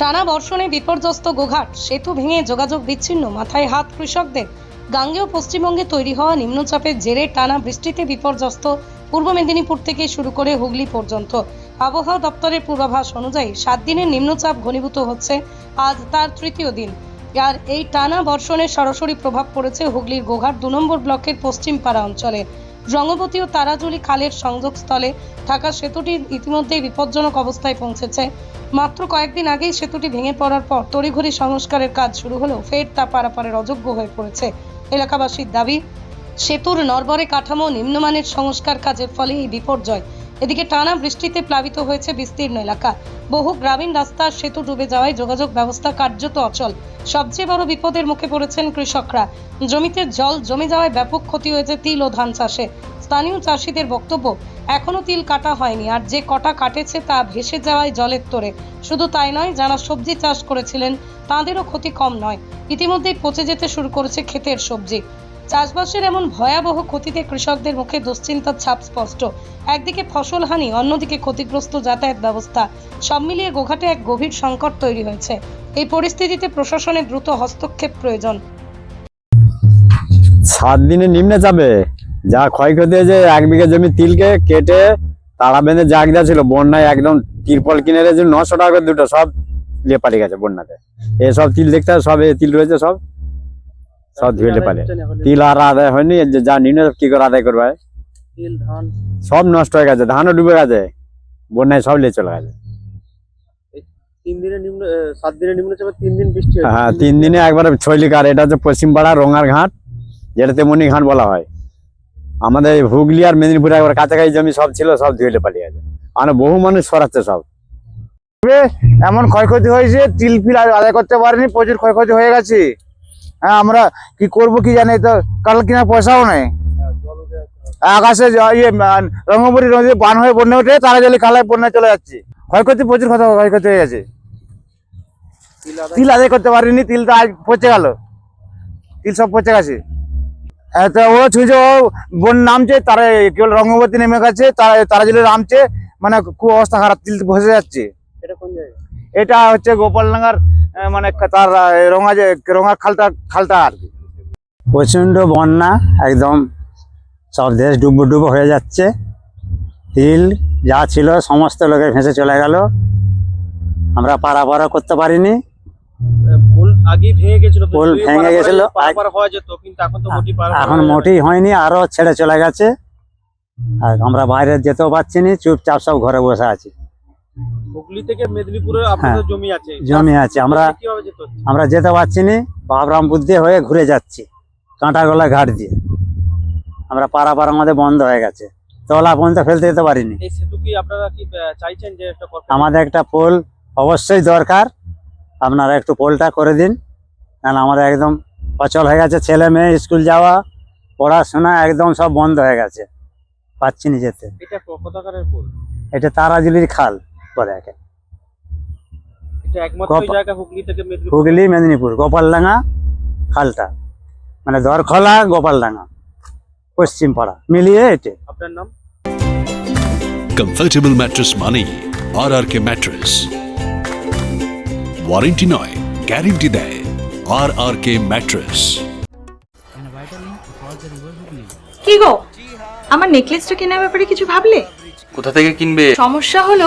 টানা বর্ষণে বিপর্যস্ত গোঘাট, সেতু ভেঙে যোগাযোগ বিচ্ছিন্ন, মাথায় হাত কৃষকদের। গাঙ্গেয় পশ্চিমবঙ্গে তৈরি হওয়া নিম্নচাপের জেরে টানা বৃষ্টিতে বিপর্যস্ত পূর্ব মেদিনীপুর থেকে শুরু করে হুগলি পর্যন্ত। আবহাওয়া দপ্তরের পূর্বাভাস অনুযায়ী সাত দিনের নিম্নচাপ ঘনীভূত হচ্ছে, আজ তার তৃতীয় দিন। আর এই টানা বর্ষণের সরাসরি প্রভাব পড়েছে হুগলির গোঘাট দু নম্বর ব্লকের পশ্চিম পাড়া অঞ্চলে। রঙ্গবতী ও তারাজুলি খালের সংযোগস্থলে থাকা সেতুটি ইতিমধ্যেই বিপজ্জনক অবস্থায় পৌঁছেছে। মাত্র কয়েকদিন আগেই সেতুটি ভেঙে পড়ার পর তড়িঘড়ি সংস্কারের কাজ শুরু হলেও ফের তা পারাপারের অযোগ্য হয়ে পড়েছে এলাকাবাসীর দাবি। সেতুর নরবরে কাঠামো নিম্নমানের সংস্কার কাজের ফলে এই বিপর্যয় এদিকে টানা বৃষ্টিতে প্লাবিত হয়েছে বিস্তীর্ণ এলাকা। বহু গ্রামীণ রাস্তার সেতু ডুবে যাওয়ায় যোগাযোগ ব্যবস্থা কার্যত অচল। সবচেয়ে বড় বিপদের মুখে পড়েছেন কৃষকরা। জমিতে জল জমে যাওয়ায় ব্যাপক ক্ষতি হয়েছে তিল ও ধান চাষে। স্থানীয় চাষিদের বক্তব্য, এখনও তিল কাটা হয়নি আর যে কটা কাটেছে তা ভেসে যাওয়ায় জলের তোরে শুধু তাই নয়, যারা সবজি চাষ করেছিলেন, তাঁদেরও ক্ষতি কম নয়। ইতিমধ্যেই পচে যেতে শুরু করেছে ক্ষেতের সবজি। চাষবাসের এমন ভয়াবহ ক্ষতিতে কৃষকদের মুখে দুশ্চিন্তার ছাপ স্পষ্ট। একদিকে ফসল হানি, অন্যদিকে ক্ষতিগ্রস্ত যাতায়াত ব্যবস্থা। সব মিলিয়ে গোঘাটে এক গভীর সংকট তৈরি হয়েছে। এই পরিস্থিতিতে প্রশাসনের দ্রুত হস্তক্ষেপ প্রয়োজন। সাত দিনে নিম্নে যাবে। যা ক্ষয়ক্ষতি হয়েছে, এক বিঘা জমি তিলকে কেটে তারা বেঁধে জাগ দেওয়া ছিল। বন্যায় একদম তিরপল কিনে রেখেছিল নশো টাকা দুটো সব পাড়ে গেছে বন্যাতে। এসব তিল দেখতে সব এ তিল রয়েছে সব। সব পারে। তিল আর আদায় হয়নি যা নিম্ন কি করে আদায় করবে? সব নষ্ট হয়ে গেছে ধানও ডুবে গেছে বন্যায় সব চলে গেছে। তিন দিনে হ্যাঁ তিন দিনে একবারে ছয়লিকার এটা হচ্ছে পশ্চিমপাড়া রঙার ঘাট যেটা তেমনি ঘাট বলা হয়। আমাদের হুগলি আর মেদিনীপুরে একবার কাছাকাছি জমি সব ছিল সব ধুয়ে পালিয়ে গেছে। আর বহু মানুষ সরাচ্ছে সব। এমন ক্ষয়ক্ষতি হয়েছে তিল ফিল আর আদায় করতে পারিনি প্রচুর ক্ষয়ক্ষতি হয়ে গেছে। হ্যাঁ আমরা কি করব কি জানি তো কাল কিনা পয়সাও নেই। আকাশে ইয়ে রঙ্গপুরি নদী বান হয়ে বন্যা উঠে তারা জলে খালায় বন্যা চলে যাচ্ছে। ক্ষয়ক্ষতি প্রচুর ক্ষত ক্ষয়ক্ষতি হয়ে গেছে। তিল আদায় করতে পারিনি তিল তো আজ পচে গেল। তিল সব পচে গেছে। হ্যাঁ, তো ও ছুঁচে ও বন নামছে তারা কেবল রঙ্গবতী নেমে গেছে তারা তারা জলে নামছে মানে খুব অবস্থা খারাপ তিল ভসে যাচ্ছে। এটা হচ্ছে গোপালডাঙ্গার আহ, মানে তার রঙা যে রঙা খালটা খালটা আর কি। প্রচণ্ড বন্যা একদম সব দেশ ডুবো ডুবো হয়ে যাচ্ছে। তিল যা ছিল সমস্ত লোকে ভেসে চলে গেল। আমরা পারাপারা করতে পারিনি। পোল ভেঙে গেছিল এখন মোটেই হয়নি আরও ছেড়ে চলে গেছে। আর আমরা বাইরে যেতেও পারছি না চুপচাপ সব ঘরে বসে আছি। হুগলি থেকে মেদিনীপুরে আপনাদের জমি আছে। জমি আছে। আমরা আমরা যেতে পারছি না বাবরামপুর দিয়ে হয়ে ঘুরে যাচ্ছি কাঁটাগোলা ঘাট দিয়ে। আমরা পারাপার আমাদের বন্ধ হয়ে গেছে। তলা পর্যন্ত ফেলতে যেতে পারিনি। আমাদের একটা পোল অবশ্যই দরকার। আপনারা একটু পোলটা করে দিন কারণ আমাদের একদম অচল হয়ে গেছে। ছেলে মেয়ে স্কুল যাওয়া পড়াশোনা একদম সব বন্ধ হয়ে গেছে। পাচ্ছি না যেতে। এটা তারাজুলির খাল। বলে একে। এটা একমাত্র কপা- জায়গা হুগলি মেদিনীপুর? হুগলি মেদিনীপুর গোপালডাঙ্গা খালটা। মানে দরখলা গোপালডাঙ্গা পশ্চিম পাড়া মিলিয়ে এটে। আপনার নাম? কমফর্টেবল ম্যাট্রেস মানেই R R K mattress warranty নয় গ্যারেন্টি দেয় আর আর কে ম্যাট্রেস কি গো? আমার নেকলেসটা কেনার ব্যাপারে কিছু ভাবলে? কোথা থেকে কিনবে? সমস্যা হলো